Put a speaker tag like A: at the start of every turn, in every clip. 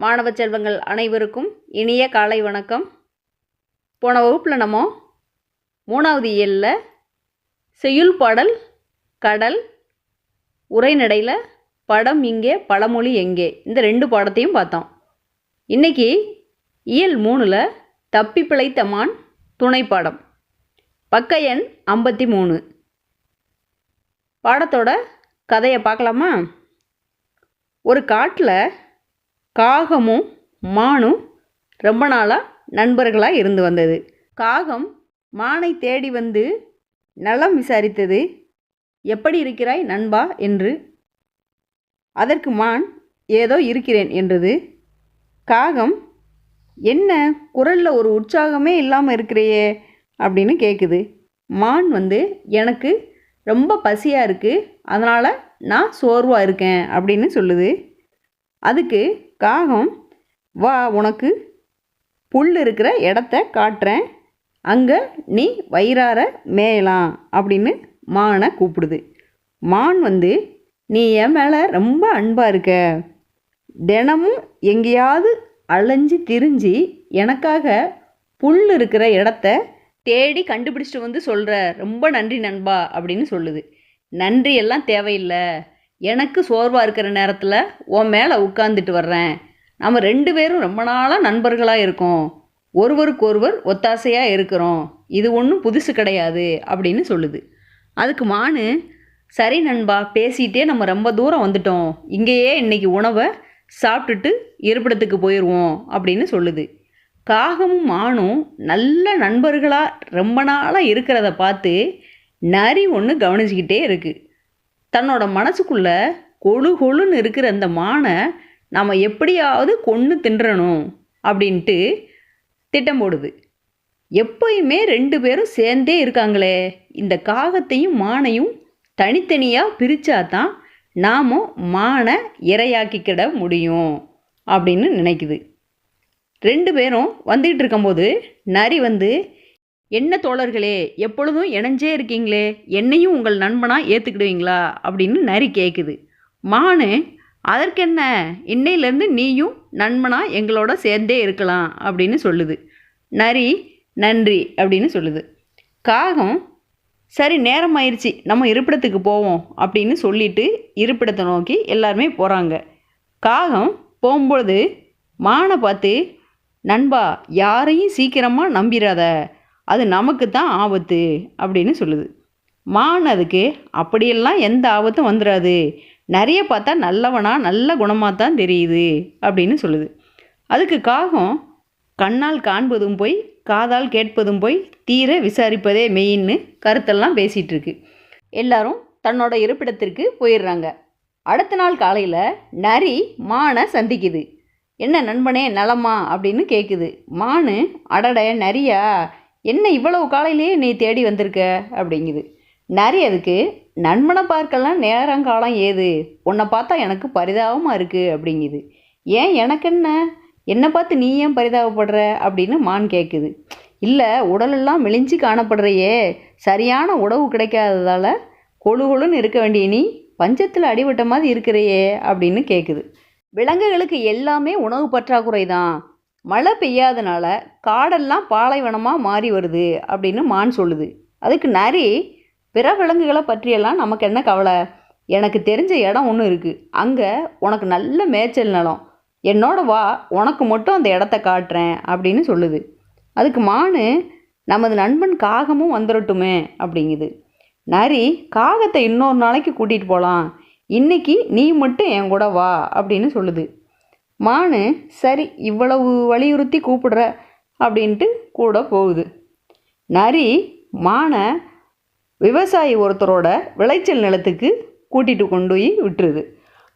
A: மாணவ செல்வங்கள் அனைவருக்கும் இனிய காலை வணக்கம். போன வகுப்பில் நம்ம மூணாவது இயலில் செய்யுள் பாடல் கடல் உரைநடையில் படம் இங்கே பழமொழி எங்கே? இந்த ரெண்டு பாடத்தையும் பார்த்தோம். இன்னைக்கு இயல் மூணில் தப்பி பிழைத்த மான் துணை பாடம். பக்க எண் ஐம்பத்தி மூணு. பாடத்தோட கதையை பார்க்கலாமா? ஒரு காட்டில் காகமும் மானும் ரொம்ப நாளாக நண்பர்களாக இருந்து வந்தது. காகம் மானை தேடி வந்து நலம் விசாரித்தது எப்படி இருக்கிறாய் நண்பா? என்று அதற்கு மான் ஏதோ இருக்கிறேன் என்றது. காகம் என்ன குரலில் ஒரு உற்சாகமே இல்லாமல் இருக்கிறையே? அப்படின்னு கேட்குது மான் வந்து எனக்கு ரொம்ப பசியாக இருக்குது அதனால் நான் சோர்வாக இருக்கேன் அப்படின்னு சொல்லுது. அதுக்கு காகம் வா உனக்கு புல் இருக்கிற இடத்த காட்டுறேன். அங்கே நீ வயிறார மேயலாம் அப்படின்னு மானை கூப்பிடுது. மான் வந்து நீ என் மேலே ரொம்ப அன்பாக இருக்க. தினமும் எங்கேயாவது அலைஞ்சு திரிஞ்சு எனக்காக புல் இருக்கிற இடத்த தேடி கண்டுபிடிச்சிட்டு வந்து சொல்கிற ரொம்ப நன்றி நண்பா அப்படின்னு சொல்லுது. நன்றி எல்லாம் தேவையில்லை. எனக்கு சோர்வாக இருக்கிற நேரத்தில் உன் மேலே உட்காந்துட்டு வர்றேன். நம்ம ரெண்டு பேரும் ரொம்ப நாளாக நண்பர்களாக இருக்கோம். ஒருவருக்கு ஒருவர் ஒத்தாசையாக இருக்கிறோம். இது ஒன்றும் புதுசு கிடையாது அப்படின்னு சொல்லுது. அதுக்கு மானு சரி நண்பா பேசிகிட்டே நம்ம ரொம்ப தூரம் வந்துட்டோம். இங்கேயே இன்னைக்கு உணவை சாப்பிட்டுட்டு இருப்பிடத்துக்கு போயிடுவோம் அப்படின்னு சொல்லுது. காகமும் மானும் நல்ல நண்பர்களாக ரொம்ப நாளாக இருக்கிறத பார்த்து நரி ஒன்று கவனிச்சுக்கிட்டே இருக்குது தன்னோட மனசுக்குள்ள கொழு கொழுன்னு இருக்கிற அந்த மானை நம்ம எப்படியாவது கொன்று தின்றணும் அப்படின்ட்டு திட்டம் போடுது. எப்பயுமே ரெண்டு பேரும் சேர்ந்தே இருக்காங்களே. இந்த காகத்தையும் மானையும் தனித்தனியாக பிரித்தாதான் நாம் மானை இரையாக்கிக்கிட முடியும் அப்படின்னு நினைக்குது. ரெண்டு பேரும் வந்துகிட்டு இருக்கும்போது நரி வந்து என்ன தோழர்களே எப்பொழுதும் இணைஞ்சே இருக்கீங்களே என்னையும் உங்கள் நண்பனாக ஏற்றுக்கிடுவீங்களா அப்படின்னு நரி கேட்குது மானு அதற்கென்ன? இன்னையிலேருந்து நீயும் நண்பனாக எங்களோட சேர்ந்தே இருக்கலாம் அப்படின்னு சொல்லுது. நரி நன்றி அப்படின்னு சொல்லுது. காகம் சரி நேரம் ஆயிடுச்சு நம்ம இருப்பிடத்துக்கு போவோம் அப்படின்னு சொல்லிட்டு இருப்பிடத்தை நோக்கி எல்லாருமே போகிறாங்க காகம் போகும்பொழுது மானை பார்த்து நண்பா யாரையும் சீக்கிரமாக நம்பிடாத அது நமக்கு தான் ஆபத்து அப்படின்னு சொல்லுது. மான் அதுக்கு அப்படியெல்லாம் எந்த ஆபத்தும் வந்துடாது நிறைய பார்த்தா நல்லவனா நல்ல குணமாக தான் தெரியுது அப்படின்னு சொல்லுது. அதுக்கு காகம் கண்ணால் காண்பதும் போய் காதால் கேட்பதும் போய் தீர விசாரிப்பதே மெயின்னு கருத்தெல்லாம் பேசிகிட்டு இருக்கு எல்லாரும் தன்னோட இருப்பிடத்திற்கு போயிடுறாங்க அடுத்த நாள் காலையில் நரி மானை சந்திக்குது. என்ன நண்பனே நலமா? அப்படின்னு கேட்குது மானு அடட நரியா? என்ன இவ்வளவு காலையிலேயே நீ தேடி வந்திருக்க? அப்படிங்குது. நரி அதுக்கு நண்பனை பார்க்கலாம் நேரங்காலம் ஏது? உன்னை பார்த்தா எனக்கு பரிதாபமாக இருக்குது அப்படிங்குது. ஏன் எனக்கு என்ன? என்னை பார்த்து நீ ஏன் பரிதாபப்படுற? அப்படின்னு மான் கேட்குது இல்லை உடலெல்லாம் மெலிஞ்சு காணப்படுறையே. சரியான உணவு கிடைக்காததால் கொழு கொழுன்னு இருக்க வேண்டிய நீ பஞ்சத்தில் அடிபட்ட மாதிரி இருக்கிறையே அப்படின்னு கேட்குது விலங்குகளுக்கு எல்லாமே உணவு பற்றாக்குறை தான். மழை பெய்யாதனால காடெல்லாம் பாலைவனமாக மாறி வருது அப்படின்னு மான் சொல்லுது. அதுக்கு நரி பிற விலங்குகளை பற்றியெல்லாம் நமக்கு என்ன கவலை? எனக்கு தெரிஞ்ச இடம் ஒன்று இருக்குது அங்கே உனக்கு நல்ல மேய்ச்சல் நிலம். என்னோட வா உனக்கு மட்டும் அந்த இடத்த காட்டுறேன் அப்படின்னு சொல்லுது. அதுக்கு மானு நமது நண்பன் காகமும் வந்துடட்டுமே அப்படிங்குது. நரி காகத்தை இன்னொரு நாளைக்கு கூட்டிகிட்டு போகலாம் இன்னைக்கு நீ மட்டும் என் கூட வா அப்படின்னு சொல்லுது. மானு சரி இவ்வளவு வலியுறுத்தி கூப்பிடுற அப்படின்ட்டு கூட போகுது. நரி மானை விவசாயி ஒருத்தரோட விளைச்சல் நிலத்துக்கு கூட்டிகிட்டு கொண்டு போய் விட்டுருது.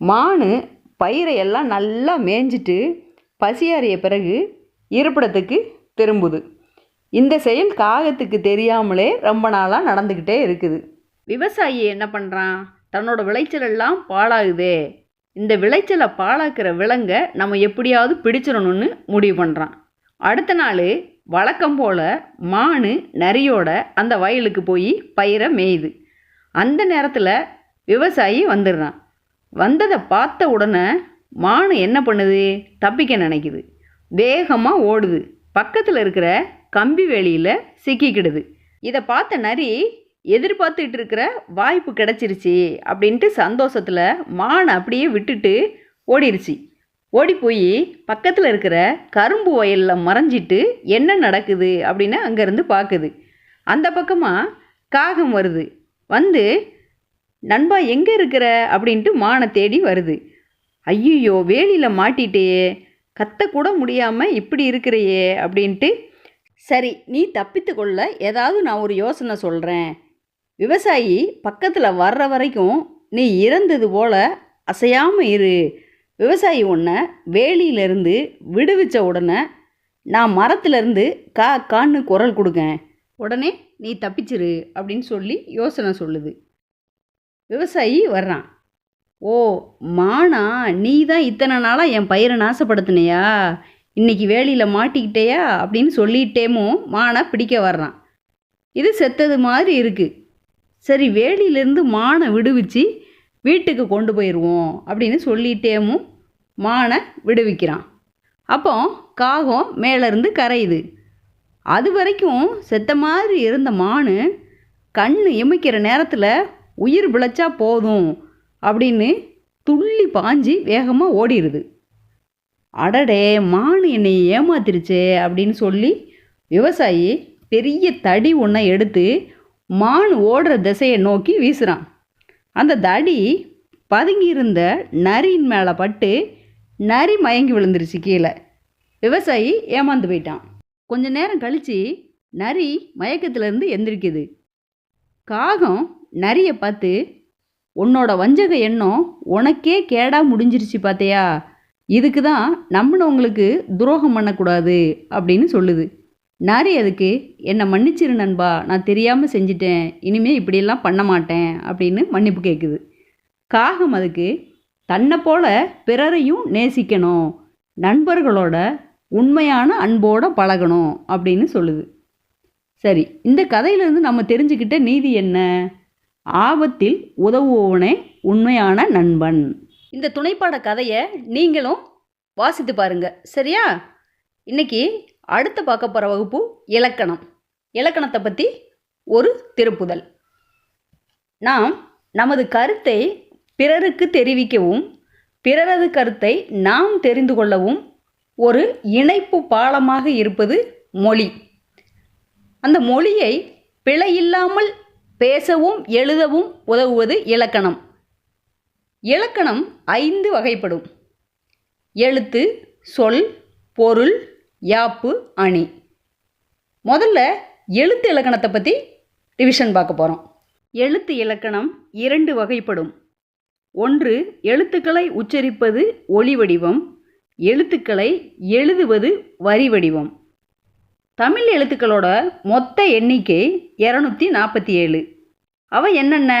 A: மானு பயிரை எல்லாம் நல்லா மேய்ஞ்சிட்டு பசியாறிய பிறகு இருப்பிடத்துக்கு திரும்புது. இந்த செயல் காகத்துக்கு தெரியாமலே ரொம்ப நாளாக நடந்துக்கிட்டே இருக்குது. விவசாயி என்ன பண்ணுறான் தன்னோட விளைச்சல் எல்லாம் பாழாகுதே. இந்த விளைச்சலை பாழாக்கிற விலங்கை நம்ம எப்படியாவது பிடிச்சிடணும்னு முடிவு பண்ணுறான் அடுத்த நாள் வழக்கம் போல் மானு நரியோட அந்த வயலுக்கு போய் பயிரை மேயுது. அந்த நேரத்தில் விவசாயி வந்துடுறான். வந்ததை பார்த்த உடனே மானு என்ன பண்ணுது? தப்பிக்க நினைக்குது. வேகமாக ஓடுது. பக்கத்தில் இருக்கிற கம்பி வேலியில் சிக்கிக்கிடுது. இதை பார்த்த நரி எதிர்பார்த்துட்டு இருக்கிற வாய்ப்பு கிடச்சிருச்சு அப்படின்ட்டு சந்தோஷத்தில் மானை அப்படியே விட்டுட்டு ஓடிருச்சு. ஓடி போய் பக்கத்தில் இருக்கிற கரும்பு வயலில் மறைஞ்சிட்டு என்ன நடக்குது அப்படின்னு அங்கேருந்து பார்க்குது அந்த பக்கமாக காகம் வருது. வந்து நண்பா எங்கே இருக்கிற? அப்படின்ட்டு மானை தேடி வருது. ஐயோ வேலியில் மாட்டிட்டேயே. கத்தக்கூட முடியாமல் இப்படி இருக்கிறையே. அப்படின்ட்டு சரி நீ தப்பித்து கொள்ள ஏதாவது நான் ஒரு யோசனை சொல்கிறேன் விவசாயி பக்கத்தில் வர்ற வரைக்கும் நீ இறந்தது போல அசையாமல் இரு. விவசாயி உன்னை வேலியிலேருந்து விடுவிச்ச உடனே நான் மரத்துலேருந்து கா கான்னு குரல் கொடுக்கேன். உடனே நீ தப்பிச்சிரு அப்படின்னு சொல்லி யோசனை சொல்லுது. விவசாயி வர்றான். ஓ மானா நீ தான் இத்தனை நாளாக என் பயிரை நாசப்படுத்தினியா? இன்னைக்கு வேலியில் மாட்டிக்கிட்டேயா அப்படின்னு சொல்லிட்டேமோ மானை பிடிக்க வர்றான். இது செத்தது மாதிரி இருக்குது சரி வேலியிலேருந்து மானை விடுவிச்சு வீட்டுக்கு கொண்டு போயிடுவோம் அப்படின்னு சொல்லிட்டேமும் மானை விடுவிக்கிறான். அப்போ காகம் மேலேருந்து கரையுது. அது வரைக்கும் செத்த மாதிரி இருந்த மானு கண் இமைக்கிற நேரத்தில் உயிர் பிழைச்சா போதும் அப்படின்னு துள்ளி பாஞ்சி வேகமாக ஓடிடுது அடடே மானு என்னை ஏமாத்திருச்சே அப்படின்னு சொல்லி விவசாயி பெரிய தடி ஒன்றை எடுத்து மான் ஓடுற திசையை நோக்கி வீசுகிறான் அந்த தடி பதுங்கியிருந்த நரியின் மேலே பட்டு நரி மயங்கி விழுந்துருச்சு கீழே. விவசாயி ஏமாந்து போயிட்டான். கொஞ்ச நேரம் கழித்து நரி மயக்கத்திலேருந்து எந்திரிக்குது. காகம் நரியை பார்த்து உன்னோட வஞ்சக எண்ணம் உனக்கே கேடா முடிஞ்சிருச்சு பார்த்தியா இதுக்கு தான் நம்மளவங்களுக்கு துரோகம் பண்ணக்கூடாது அப்படின்னு சொல்லுது. நாரி அதுக்கு என்னை மன்னிச்சிரு நண்பா நான் தெரியாமல் செஞ்சிட்டேன் இனிமேல் இப்படியெல்லாம் பண்ண மாட்டேன் அப்படின்னு மன்னிப்பு கேட்குது காகம் அதுக்கு தன்னை போல பிறரையும் நேசிக்கணும் நண்பர்களோட உண்மையான அன்போட பழகணும் அப்படின்னு சொல்லுது. சரி இந்த கதையிலேருந்து நம்ம தெரிஞ்சுக்கிட்ட நீதி என்ன? ஆபத்தில் உதவுவவனே உண்மையான நண்பன். இந்த துணைப்பாட கதையை நீங்களும் வாசித்து பாருங்கள் சரியா? இன்னைக்கு அடுத்து பார்க்க போகிற வகுப்பு இலக்கணம். இலக்கணத்தை பற்றி ஒரு திருப்புதல். நாம் நமது கருத்தை பிறருக்கு தெரிவிக்கவும் பிறரது கருத்தை நாம் தெரிந்து கொள்ளவும் ஒரு இணைப்பு பாலமாக இருப்பது மொழி. அந்த மொழியை பிழையில்லாமல் பேசவும் எழுதவும் உதவுவது இலக்கணம். இலக்கணம் ஐந்து வகைப்படும். எழுத்து சொல் பொருள் யாப்பு அணி. முதல்ல எழுத்து இலக்கணத்தை பற்றி ரிவிஷன் பார்க்க போகிறோம் எழுத்து இலக்கணம் இரண்டு வகைப்படும். ஒன்று எழுத்துக்களை உச்சரிப்பது ஒளி வடிவம். எழுத்துக்களை எழுதுவது வரி வடிவம். தமிழ் எழுத்துக்களோட மொத்த எண்ணிக்கை இரநூத்தி நாற்பத்தி ஏழு அவை என்னென்ன?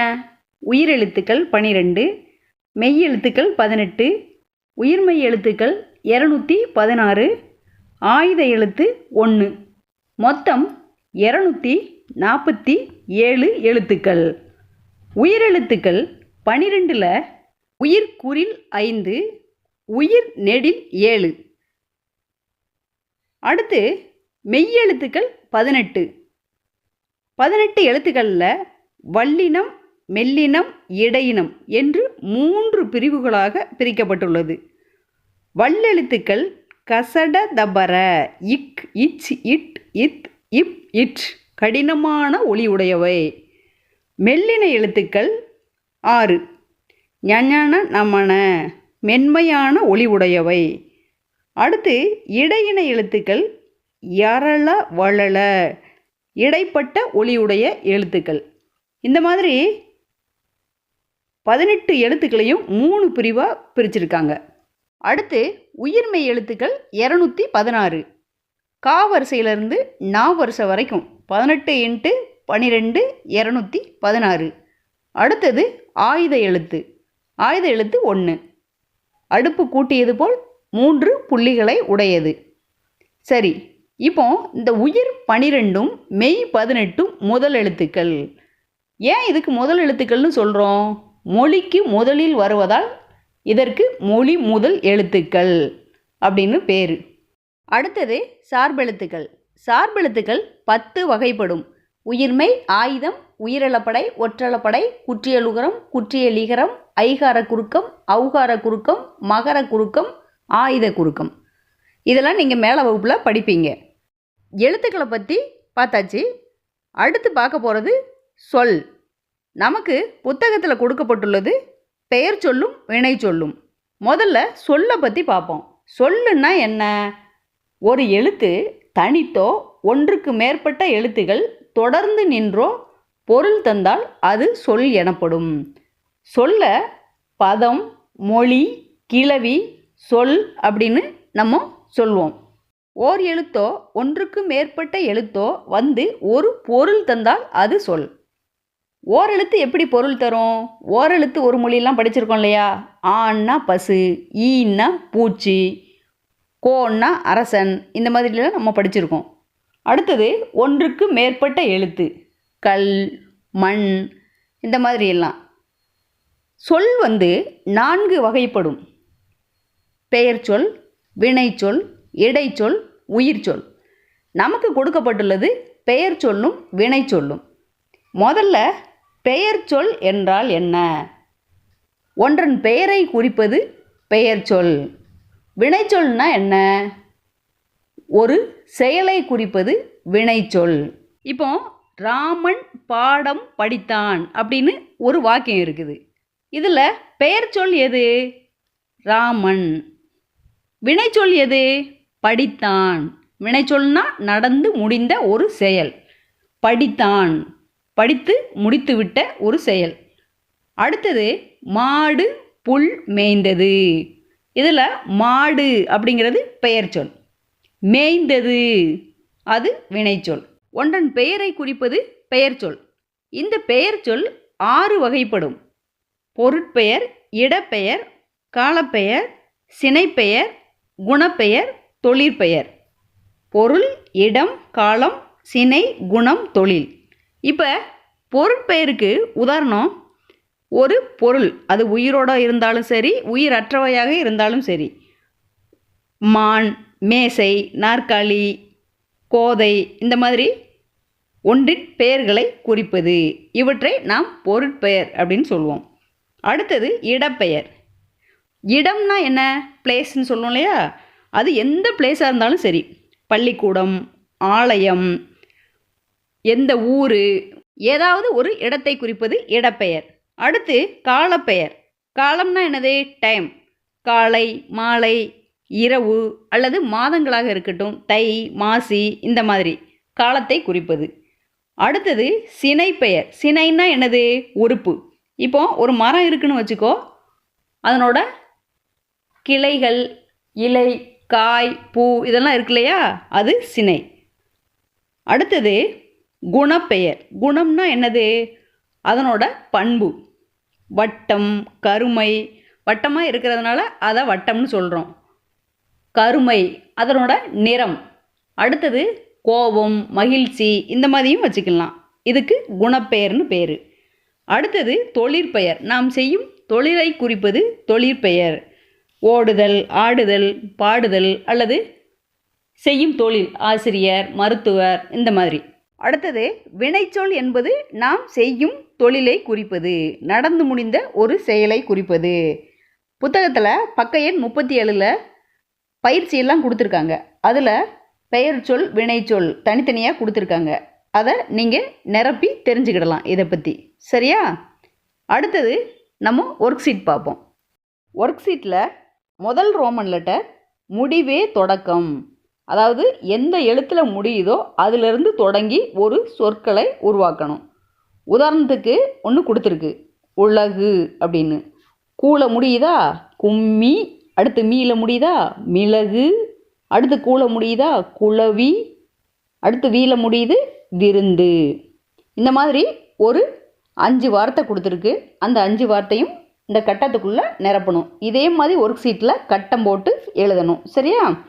A: உயிரெழுத்துக்கள் பனிரெண்டு மெய்யெழுத்துக்கள் பதினெட்டு உயிர்மெய் எழுத்துக்கள் இரநூத்தி பதினாறு ஆயுத எழுத்து ஒன்று மொத்தம் இரநூத்தி நாற்பத்தி ஏழு எழுத்துக்கள். உயிரெழுத்துக்கள் பனிரெண்டில் உயிர்குறில் ஐந்து உயிர் நெடில் ஏழு. அடுத்து மெய்யெழுத்துக்கள் பதினெட்டு. பதினெட்டு எழுத்துக்களில் வல்லினம் மெல்லினம் இடையினம் என்று மூன்று பிரிவுகளாக பிரிக்கப்பட்டுள்ளது. வல்லெழுத்துக்கள் கசட தபர இக் இச் இட் இத் இப் இட் கடினமான ஒளி உடையவை. மெல்லின எழுத்துக்கள் ஆறு. ஞஞன நமன மென்மையான ஒளி உடையவை. அடுத்து இடையின எழுத்துக்கள் யரள வளள இடைப்பட்ட ஒளியுடைய எழுத்துக்கள். இந்த மாதிரி பதினெட்டு எழுத்துக்களையும் மூணு பிரிவாக பிரிச்சிருக்காங்க. அடுத்து உயிர்மெய் எழுத்துக்கள் இரநூத்தி பதினாறு. கா வரிசையிலேருந்து நா வரிசை வரைக்கும் பதினெட்டு இன்ட்டு பன்னிரெண்டு இரநூத்தி பதினாறு. அடுத்தது ஆயுத எழுத்து. ஆயுத எழுத்து ஒன்று அடுப்பு கூட்டியது போல் மூன்று புள்ளிகளை உடையது. சரி இப்போ இந்த உயிர் பனிரெண்டும் மெய் பதினெட்டும் முதல் எழுத்துக்கள். ஏன் இதுக்கு முதல் எழுத்துக்கள்னு சொல்கிறோம் மொழிக்கு முதலில் வருவதால் இதற்கு மொழி முதல் எழுத்துக்கள் அப்படின்னு பேர். அடுத்தது சார்பெழுத்துக்கள். சார்பெழுத்துக்கள் பத்து வகைப்படும். உயிர்மை ஆயுதம் உயிரிழப்படை ஒற்றளப்படை குற்றியலுகரம் குற்றியலிகரம் ஐகார குறுக்கம் அவுகார குறுக்கம் மகர குறுக்கம் ஆயுத குறுக்கம். இதெல்லாம் நீங்கள் மேலே வகுப்பில் படிப்பீங்க. எழுத்துக்களை பற்றி பார்த்தாச்சு. அடுத்து பார்க்க போகிறது சொல். நமக்கு புத்தகத்தில் கொடுக்கப்பட்டுள்ளது பெயர் சொல்லும் வினை சொல்லும். முதல்ல சொல்லை பற்றி பார்ப்போம். சொல்லுன்னா என்ன? ஒரு எழுத்து தனித்தோ ஒன்றுக்கு மேற்பட்ட எழுத்துகள் தொடர்ந்து நின்றோ பொருள் தந்தால் அது சொல் எனப்படும். சொல்ல பதம் மொழி கிளவி சொல் அப்படின்னு நம்ம சொல்வோம். ஓர் எழுத்தோ ஒன்றுக்கு மேற்பட்ட எழுத்தோ வந்து ஒரு பொருள் தந்தால் அது சொல். ஓரெழுத்து எப்படி பொருள் தரும்? ஓரெழுத்து ஒரு மொழியெல்லாம் படிச்சிருக்கோம் இல்லையா? ஆன்னா பசு ஈன்னா பூச்சி கோன்னா அரசன் இந்த மாதிரிலாம் நம்ம படிச்சிருக்கோம். அடுத்தது ஒன்றுக்கு மேற்பட்ட எழுத்து கல் மண் இந்த மாதிரி எல்லாம் சொல் வந்து நான்கு வகைப்படும். பெயர் சொல் வினைச்சொல் இடைச்சொல் உயிர்ச்சொல் நமக்கு கொடுக்கப்பட்டுள்ளது பெயர் சொல்லும் வினை சொல்லும். முதல்ல பெயர் சொல் என்றால் என்ன? ஒன்றன் பெயரை குறிப்பது பெயர் சொல். வினைச்சொல்னா என்ன? ஒரு செயலை குறிப்பது வினைச்சொல் இப்போ ராமன் பாடம் படித்தான் அப்படின்னு ஒரு வாக்கியம் இருக்குது. இதில் பெயர் சொல் எது? ராமன். வினைச்சொல் எது? படித்தான். வினைச்சொல்னா நடந்து முடிந்த ஒரு செயல். படித்தான். படித்து முடித்துவிட்ட ஒரு செயல். அடுத்தது மாடு புல் மேய்ந்தது. இதில் மாடு அப்படிங்கிறது பெயர் சொல். மேய்ந்தது. அது வினைச்சொல் ஒன்றன் பெயரை குறிப்பது பெயர் சொல். இந்த பெயர் சொல் ஆறு வகைப்படும். பொருட்பெயர் இடப்பெயர் காலப்பெயர் சினைப்பெயர் குணப்பெயர் தொழிற்பெயர். பொருள் இடம் காலம் சினை குணம் தொழில். இப்போ பொருட்பெயருக்கு உதாரணம் ஒரு பொருள் அது உயிரோட இருந்தாலும் சரி உயிரற்றவையாக இருந்தாலும் சரி. மான் மேசை நாற்காலி கோதை இந்த மாதிரி ஒன்றின் பெயர்களை குறிப்பது. இவற்றை நாம் பொருட்பெயர் அப்படின்னு சொல்லுவோம். அடுத்தது இடப்பெயர். இடம்னா என்ன? பிளேஸ்ன்னு சொல்லுவோம் இல்லையா? அது எந்த பிளேஸாக இருந்தாலும் சரி. பள்ளிக்கூடம் ஆலயம் எந்த ஊர் ஏதாவது ஒரு இடத்தை குறிப்பது இடப்பெயர். அடுத்து காலப்பெயர். காலம்னா என்னது? டைம் காலை மாலை இரவு அல்லது மாதங்களாக இருக்கட்டும். தை மாசி இந்த மாதிரி காலத்தை குறிப்பது. அடுத்தது சினை பெயர் சினைன்னா என்னது? உறுப்பு. இப்போ ஒரு மரம் இருக்குன்னு வச்சுக்கோ. அதனோட கிளைகள் இலை காய் பூ இதெல்லாம் இருக்கு இல்லையா? அது சினை. அடுத்தது குணப்பெயர். குணம்னா என்னது? அதனோட பண்பு. வட்டம் கருமை. வட்டமாக இருக்கிறதுனால அதை வட்டம்னு சொல்கிறோம் கருமை அதனோட நிறம். அடுத்தது கோபம் மகிழ்ச்சி இந்த மாதிரியும் வச்சுக்கலாம். இதுக்கு குணப்பெயர்னு பேர். அடுத்தது தொழிற்பெயர். நாம் செய்யும் தொழிலை குறிப்பது தொழிற்பெயர். ஓடுதல் ஆடுதல் பாடுதல் அல்லது செய்யும் தொழில் ஆசிரியர் மருத்துவர் இந்த மாதிரி. அடுத்தது வினைச்சொல் என்பது நாம் செய்யும் தொழிலை குறிப்பது நடந்து முடிந்த ஒரு செயலை குறிப்பது. புத்தகத்தில் பக்க எண் முப்பத்தி ஏழில் பயிற்சியெல்லாம் கொடுத்துருக்காங்க. அதில் பெயர் சொல் வினைச்சொல் தனித்தனியாக கொடுத்துருக்காங்க. அதை நீங்கள் நிரப்பி தெரிஞ்சுக்கிடலாம் இதை பற்றி சரியா? அடுத்தது நம்ம ஒர்க் ஷீட் பார்ப்போம். ஒர்க் ஷீட்டில் முதல் ரோமன் லெட்டர் முடிவே தொடக்கம். அதாவது எந்த எழுத்தில் முடியுதோ அதிலிருந்து தொடங்கி ஒரு சொற்களை உருவாக்கணும். உதாரணத்துக்கு ஒன்று கொடுத்துருக்கு. உலகு அப்படின்னு. கூல முடியுதா? கும்மி. அடுத்து மீல முடியுதா? மிளகு. அடுத்து கூல முடியுதா? குளவி அடுத்து வீல முடியுது? விருந்து. இந்த மாதிரி ஒரு அஞ்சு வார்த்தை கொடுத்துருக்கு. அந்த அஞ்சு வார்த்தையும் இந்த கட்டத்துக்குள்ளே நிரப்பணும். இதே மாதிரி ஒர்க் ஷீட்டில் கட்டம் போட்டு எழுதணும். சரியா?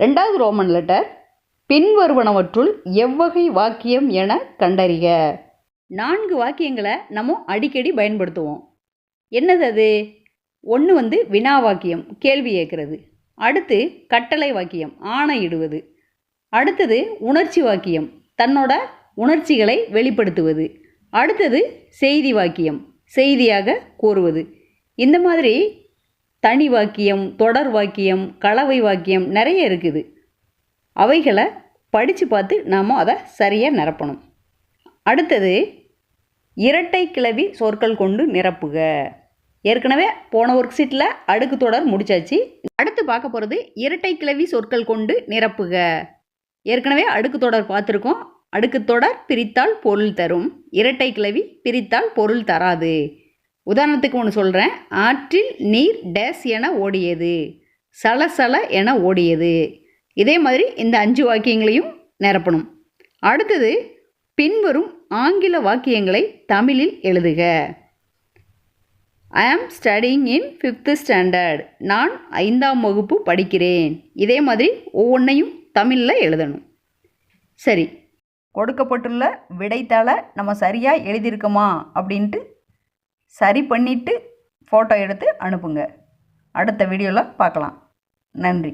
A: ரெண்டாவது ரோமன் லெட்டர் பின்வருவனவற்றுள் எவ்வகை வாக்கியம் என கண்டறிக. நான்கு வாக்கியங்களை நம்ம அடிக்கடி பயன்படுத்துவோம். என்னது அது? ஒன்று வந்து வினா வாக்கியம் கேள்வி கேட்குறது அடுத்து கட்டளை வாக்கியம் ஆணையிடுவது. அடுத்தது உணர்ச்சி வாக்கியம் தன்னோட உணர்ச்சிகளை வெளிப்படுத்துவது. அடுத்தது செய்தி வாக்கியம் செய்தியாக கூறுவது. இந்த மாதிரி தனி வாக்கியம் தொடர் வாக்கியம் கலவை வாக்கியம் நிறைய இருக்குது. அவைகளை படித்து பார்த்து நாம் அதை சரியாக நிரப்பணும். அடுத்தது இரட்டை கிளவி சொற்கள் கொண்டு நிரப்புக. ஏற்கனவே போன ஒர்க் ஷீட்டில் அடுக்கு தொடர் முடிச்சாச்சு. அடுத்து பார்க்க போகிறது இரட்டை கிளவி சொற்கள் கொண்டு நிரப்புக. ஏற்கனவே அடுக்கு தொடர் பார்த்துருக்கோம். அடுக்கு தொடர் பிரித்தால் பொருள் தரும். இரட்டை கிளவி பிரித்தால் பொருள் தராது. உதாரணத்துக்கு ஒன்று சொல்கிறேன் ஆற்றில் நீர் டேஸ் என ஓடியது. சலசல என ஓடியது. இதே மாதிரி இந்த அஞ்சு வாக்கியங்களையும் நிரப்பணும். அடுத்தது பின்வரும் ஆங்கில வாக்கியங்களை தமிழில் எழுதுக. ஐ ஆம் ஸ்டடிங் இன் ஃபிஃப்த்து ஸ்டாண்டர்ட் நான் ஐந்தாம் வகுப்பு படிக்கிறேன். இதே மாதிரி ஒவ்வொன்றையும் தமிழில் எழுதணும். சரி. கொடுக்கப்பட்டுள்ள விடைத்தாளை நம்ம சரியாக எழுதியிருக்கோமா? அப்படின்ட்டு சரி பண்ணிவிட்டு ஃபோட்டோ எடுத்து அனுப்புங்க. அடுத்த வீடியோவில் பார்க்கலாம். நன்றி.